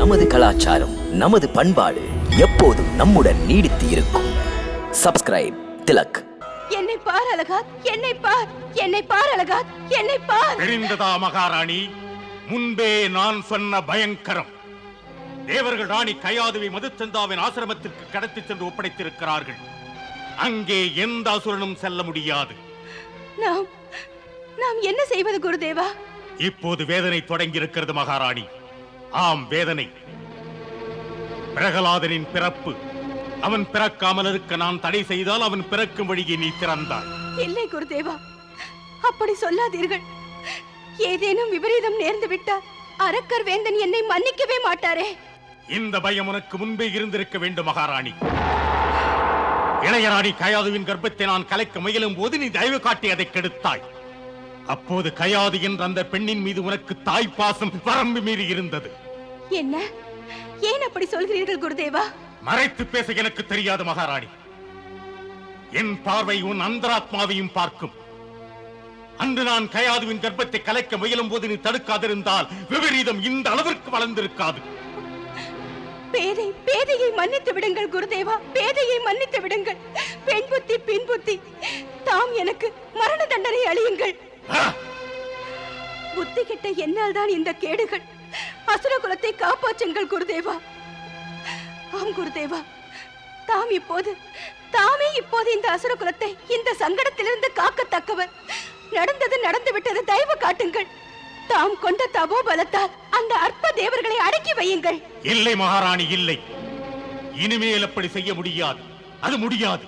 நமது கலாச்சாரம் நமது பண்பாடு எப்போதும் நம்முடன் நீடித்து இருக்கும். சப்ஸ்கிரைப் திலக். என்னை பார் அழகாத் என்னை பார் என்னை பார் அழகாத் என்னை பார். தெரிந்ததா மகாராணி? முன்பே நான் சொன்ன பயங்கரம். தேவர்கள் ராணி கயாதுவை மதுச்சந்தாவின் ஆசிரமத்திற்கு கடத்தி சென்று ஒப்படைத்திருக்கிறார்கள். அங்கே எந்த அசுரனும் செல்ல முடியாது. நாம் நாம் என்ன செய்வது குருதேவா? இப்போது வேதனை தொடங்கி இருக்கிறது மகாராணி. ஆம் வேதனை. பிரகலாதனின் பிறப்பு. அவன் பிறக்காமல் இருக்க நான் தடை செய்தால் அவன் பிறக்கும் வழியை நீ திறந்தாய். இல்லை குருதேவா. அப்படி சொல்லாதீர்கள். ஏதேனும் விபரீதம் நேர்ந்து விட்டால் அரக்கர் வேந்தன் என்னை மன்னிக்கவே மாட்டாரே. இந்த பயம் உனக்கு முன்பே இருந்திருக்க வேண்டும் மகாராணி. இளையராணி கயாதுவின் கர்ப்பத்தை நான் கலைக்க முயலும் போது நீ தயவு காட்டி அதை கெடுத்தாய். அப்போது கயாது என்ற அந்த பெண்ணின் மீது உனக்கு தாய் பாசம் வரம்பு மீறி இருந்தது. என்ன? ஏன் அப்படி சொல்கிறீர்கள் குருதேவா? மறைத்து பேச எனக்கு தெரியாது மகாராணி. என் பார்வை உன் அந்தராத்மாவையும் பார்க்கும். அன்று நான் கயாதுவின் கர்ப்பத்தை கலைக்க முயலும் போது நீ தடுக்காதிருந்தால் விபரீதம் இந்த அளவிற்கு வளர்ந்திருக்காது. பேதை பேதையை மன்னித்து விடுங்கள் குருதேவா. பேதையை மன்னித்து விடுங்கள். பெண் புத்தி பின் புத்தி. தாம் எனக்கு மரண தண்டனை அழியுங்கள்! புத்தி கெட்ட என்னால் தான் இந்த கேடுகள்? அசுர குலத்தை காப்பாற்றுங்கள் குருதேவா. ஆம் குருதேவா. தாம் இப்போது தாமே இப்போது இந்த அசுர குலத்தை இந்த சங்கடத்திலிருந்து காக்கத்தக்கவர். நடந்தது நடந்து விட்டது தயவு காட்டுங்கள். தாம் கொண்ட தபோ பலத்தால் அந்த அற்ப தேவர்களை அடக்கி வையுங்கள். இல்லை மகாராணி இல்லை. இனிமேல் அப்படி செய்ய முடியாது. அது முடியாது.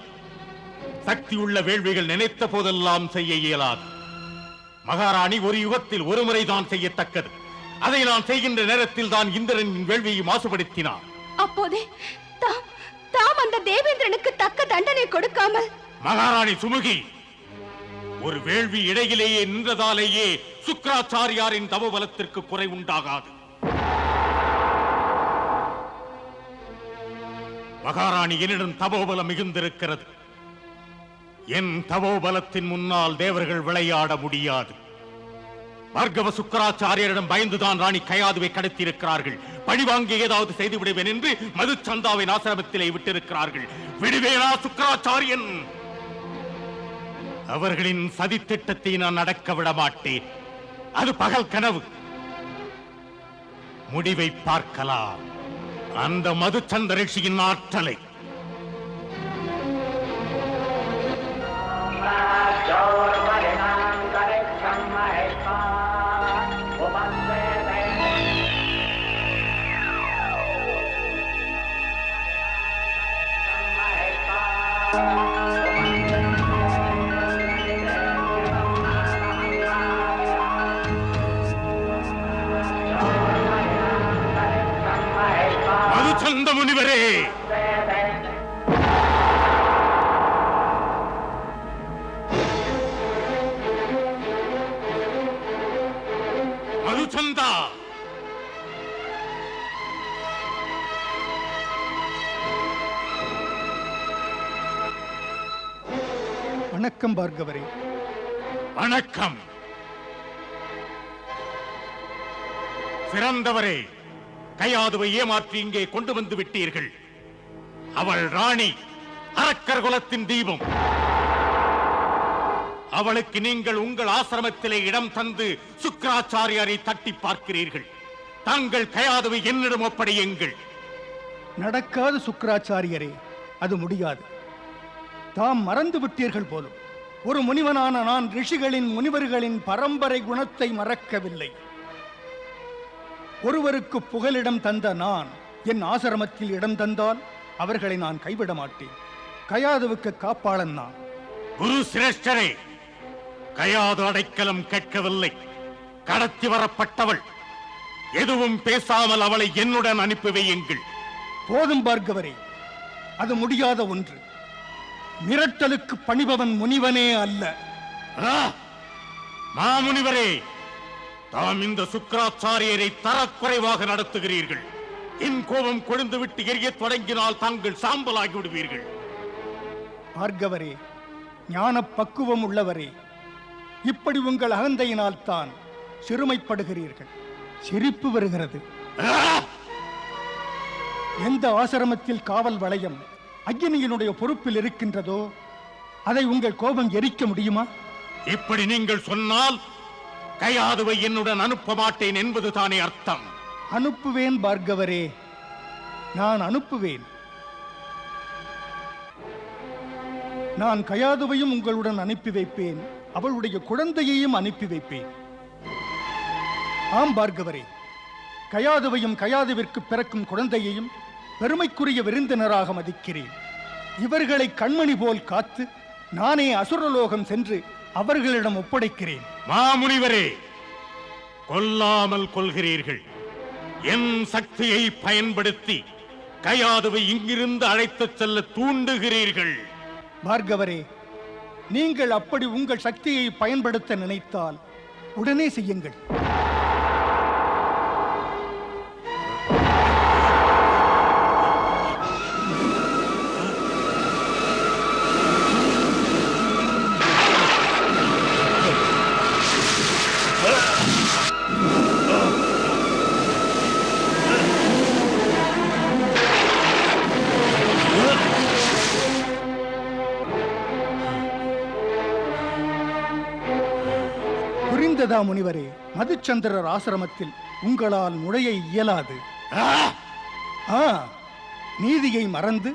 சக்தி உள்ள வேள்விகள் நினைத்த போதெல்லாம் செய்ய இயலாது. மகாராணி ஒரு யுகத்தில் ஒரு முறைதான் செய்யத்தக்கது. அதை நான் செய்கின்ற நேரத்தில் தான் இந்திரனின் வேள்வியை மாசுபடுத்தினார் அப்போதே தாம் தாம் அந்த தேவேந்திரனுக்கு தக்க தண்டனை கொடுக்காமல். மகாராணி சுமுகி ஒரு வேள்வி இடையிலேயே நின்றதாலேயே சுக்கராச்சாரியாரின் தவபலத்திற்கு குறை உண்டாகாது. மகாராணி என்னிடம் தபோபலம் மிகுந்திருக்கிறது. என் தவோபலத்தின் முன்னால் தேவர்கள் விளையாட முடியாது. பார்கவ சுக்கராச்சாரியரிடம் பயந்துதான் ராணி கயாதுவை கடத்தியிருக்கிறார்கள். பழிவாங்கி ஏதாவது செய்து விடுவேன் என்று மதுச்சந்தாவின் ஆசிரமத்திலே விட்டிருக்கிறார்கள். விடுவேனா சுக்கராச்சாரியன்? அவர்களின் சதித்திட்டத்தை நான் நடக்க விட மாட்டேன். அது பகல் கனவு. முடிவை பார்க்கலாம். அந்த மதுச்சந்த ரிஷியின் ஆற்றலை மதுச்சந்த முனிவரே மதுச்சந்தா வணக்கம் பார்கவரே. வணக்கம். சிறந்தவரே கையாதுவை ஏமாற்றி இங்கே கொண்டு வந்து விட்டீர்கள். அவள் ராணி அரக்கர் குலத்தின் தீபம். அவளுக்கு நீங்கள் உங்கள் ஆசிரமத்திலே இடம் தந்து சுக்கராச்சாரியாரை தட்டி பார்க்கிறீர்கள். தாங்கள் கயாதுவை என்னிடம் ஒப்படையுங்கள். நடக்காத சுக்கராச்சாரியரே அது முடியாது. தாம் மறந்து விட்டீர்கள் போலும். ஒரு முனிவனான நான் ரிஷிகளின் முனிவர்களின் பரம்பரை குணத்தை மறக்கவில்லை. ஒருவருக்கு புகலிடம் தந்த நான் என் ஆசிரமத்தில் இடம் தந்தால் அவர்களை நான் கைவிட மாட்டேன். கயாதுவுக்கு காப்பாளன் நான். குரு சிரேஷ்டரே கயாது அடைக்கலம் கேட்கவில்லை. கடத்தி வரப்பட்டவள். எதுவும் பேசாமல் அவளை என்னுடன் அனுப்பி வையுங்கள். போதும் பார்கவரே அது முடியாத ஒன்று. மிரட்டலுக்கு பணிபவன் முனிவனே அல்ல! மாமுனிவரே தாம் இந்த சுக்கராச்சாரியரை தரக்குறைவாக நடத்துகிறீர்கள். என் கோபம் கொழுந்து விட்டு எரியத் தொடங்கினால் தாங்கள் சாம்பலாகி விடுவீர்கள். பார்கவரே ஞான பக்குவம் உள்ளவரே இப்படி உங்கள் அகந்தையினால் தான் சிறுமைப்படுகிறீர்கள். சிரிப்பு வருகிறது! எந்த ஆசிரமத்தில் காவல் வளையம்? அக்னியினுடைய பொறுப்பில் இருக்கின்றதோ அதை உங்கள் கோபம் எரிக்க முடியுமா? இப்படி நீங்கள் சொன்னால் கையாதுவை என்னுடன் அனுப்ப மாட்டேன் என்பது தானே அர்த்தம். அனுப்புவேன் பார்கவரே நான் அனுப்புவேன். நான் கயாதுவையும் உங்களுடன் அனுப்பி வைப்பேன் அவளுடைய குழந்தையையும் அனுப்பி வைப்பேன். ஆம் பார்கவரே கயாதுவையும் கயாதுவிற்கு பிறக்கும் குழந்தையையும் பெருமைக்குரிய விருந்தினராக மதிக்கிறேன். இவர்களை கண்மணி போல் காத்து நானே அசுரலோகம் சென்று அவர்களிடம் ஒப்படைக்கிறேன். மாமுனிவரே கொல்லாமல் கொள்கிறீர்கள். என் சக்தியை பயன்படுத்தி கையாதுவை இங்கிருந்து அழைத்துச் செல்ல தூண்டுகிறீர்கள். பார்கவரே நீங்கள் அப்படி உங்கள் சக்தியை பயன்படுத்த நினைத்தால் உடனே செய்யுங்கள். முனிவரே மதுச்சந்திரர் ஆசிரமத்தில் உங்களால் நுழைய இயலாது. ஆ! நீதியை மறந்து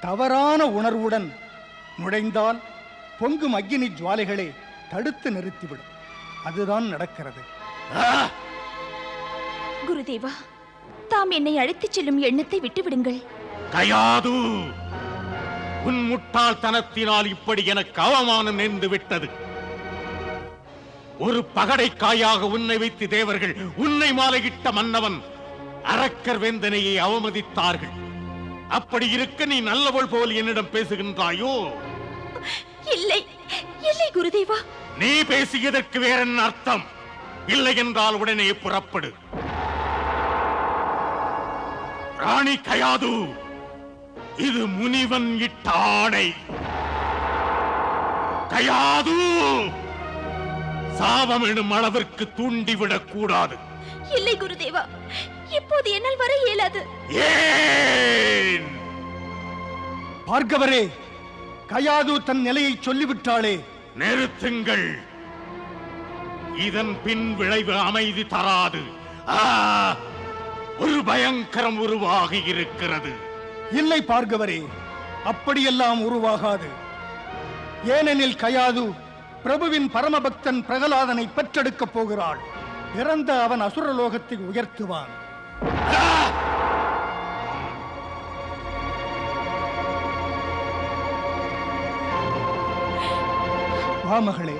தவறான உணர்வுடன் நுழைந்தால் பொங்கும் அக்கினி ஜுவாலைகளை தடுத்து நிறுத்திவிடும். அதுதான் நடக்கிறது! குருதேவா தாம் என்னை அழைத்துச் செல்லும் எண்ணத்தை விட்டுவிடுங்கள். கயாது! உன் முட்டாள்தனத்தினால் இப்படி எனக்கு அவமானம் நேர்ந்து விட்டது. ஒரு பகடைக்காயாக உன்னை வைத்து தேவர்கள் உன்னை மாலையிட்ட மன்னவன் அரக்கர் வேந்தனையை அவமதித்தார்கள். அப்படி இருக்க நீ நல்லவள் போல் என்னிடம் பேசுகின்றாயோ? இல்லை இல்லை குருதேவா. நீ பேசியதற்கு வேற என்ன அர்த்தம்? இல்லை என்றால் உடனே புறப்படு. ராணி கயாது இது முனிவன் இட்ட ஆணை. கயாது! சாபமிடும் அளவிற்கு தூண்டிவிடக் கூடாது. இல்லை குருதேவா இப்போது என்னால் வர இயலாது. ஏன்? பார்கவரே கயாது தன் நிலையை சொல்லிவிட்டாளே. நிறுத்துங்கள். இதன் பின் விளைவு அமைதி தராது. ஆ! ஒரு பயங்கரம் உருவாகி இருக்கிறது. இல்லை பார்கவரே அப்படியெல்லாம் உருவாகாது. ஏனெனில் கயாது பிரபுவின் பரமபக்தன் பிரகலாதனை பெற்றெடுக்கப் போகிறாள். இறந்த அவன் அசுரலோகத்தை உயர்த்துவான். வா மகளே